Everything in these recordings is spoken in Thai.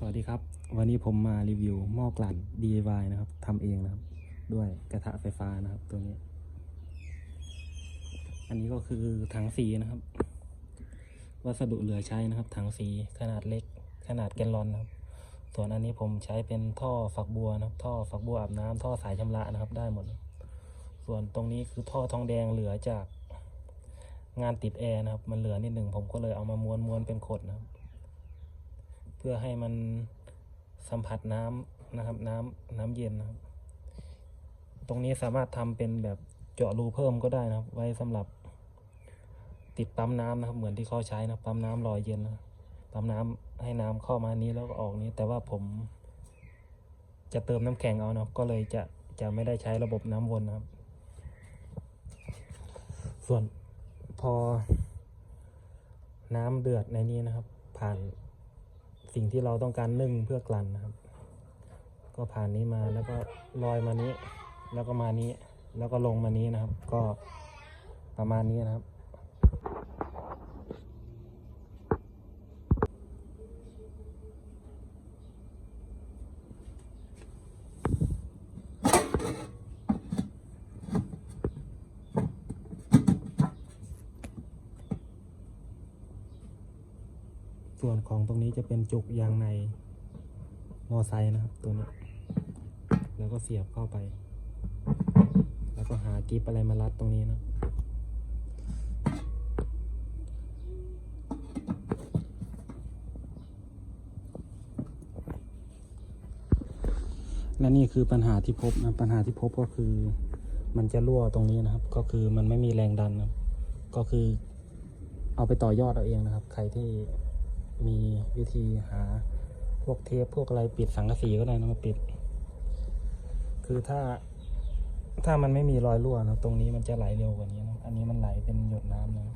สวัสดีครับ วันนี้ผมมารีวิวหม้อกลั่น DIY นะครับทำเองนะครับ ด้วยกระทะไฟฟ้านะครับตัวนี้ อันนี้ก็คือถังสีนะครับ วัสดุเหลือใช้นะครับ ถังสีขนาดเล็ก ขนาดแกลลอนนะครับ ส่วนอันนี้ผมใช้เป็นท่อฝักบัวนะครับ ท่อฝักบัวอาบน้ำท่อสายชำระนะครับ ได้หมด ส่วนตรงนี้คือท่อทองแดงเหลือจากงานติดแอร์นะครับ มันเหลือนิดหนึ่งผมก็เลยเอามาม้วนม้วนเป็นขดนะครับ พื่อให้มันสัมผัสน้ำนะครับ น้ำน้ำเย็นนะครับ ตรงนี้สามารถทำเป็นแบบเจาะรูเพิ่มก็ได้นะครับ ไว้สำหรับติดปั๊มน้ำนะครับ เหมือนที่เขาใช้นะปั๊มน้ำลอยเย็นนะปั๊มน้ำให้น้ำเข้ามานี้แล้วก็ออกนี้ แต่ว่าผม จะเติมน้ำแข็งเอานะครับ ก็เลยจะจะไม่ได้ใช้ระบบน้ำวนนะครับ ส่วนพอน้ำเดือดในนี้นะครับ ผ่าน สิ่งที่เราต้องการนึ่งเพื่อกลั่นนะครับ ก็ผ่านนี้มาแล้วก็ลอยมานี้ แล้วก็มานี้ แล้วก็ลงมานี้นะครับ ก็ประมาณนี้นะครับ ส่วนของตรงนี้จะเป็นจุกยางในมอไซค์นะครับตัวนี้ แล้วก็เสียบเข้าไป แล้วก็หากิฟอะไรมารัดตรงนี้นะและนี่คือปัญหาที่พบนะปัญหาที่พบก็คือ มันจะรั่วตรงนี้นะครับ ก็คือมันไม่มีแรงดันนะก็คือ เอาไปต่อยอดเอาเองนะครับ ใครที่ มีวิธีหาพวกเทปพวกอะไรปิดสังกะสีก็ได้นะมาปิด คือถ้าถ้ามันไม่มีรอยรั่วนะตรงนี้มันจะไหลเร็วกว่านี้นะอันนี้มันไหลเป็นหยดน้ำนะ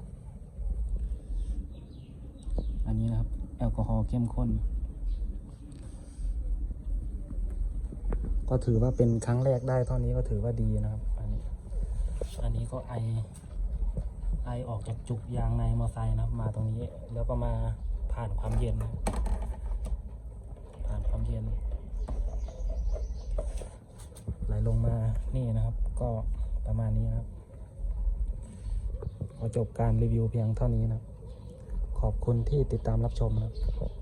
อันนี้นะครับ แอลกอฮอล์เข้มข้น ก็ถือว่าเป็นครั้งแรกได้เท่านี้ก็ถือว่าดีนะครับ อันนี้ อันนี้ก็ไอไอออกจากจุกยางในมอไซค์นะครับ มาตรงนี้แล้วก็มา ผ่านความเย็น ผ่านความเย็น ไหลลงมานี่นะครับ ก็ประมาณนี้นะครับ ขอจบการรีวิวเพียงเท่านี้นะครับ ขอบคุณที่ติดตามรับชมนะครับ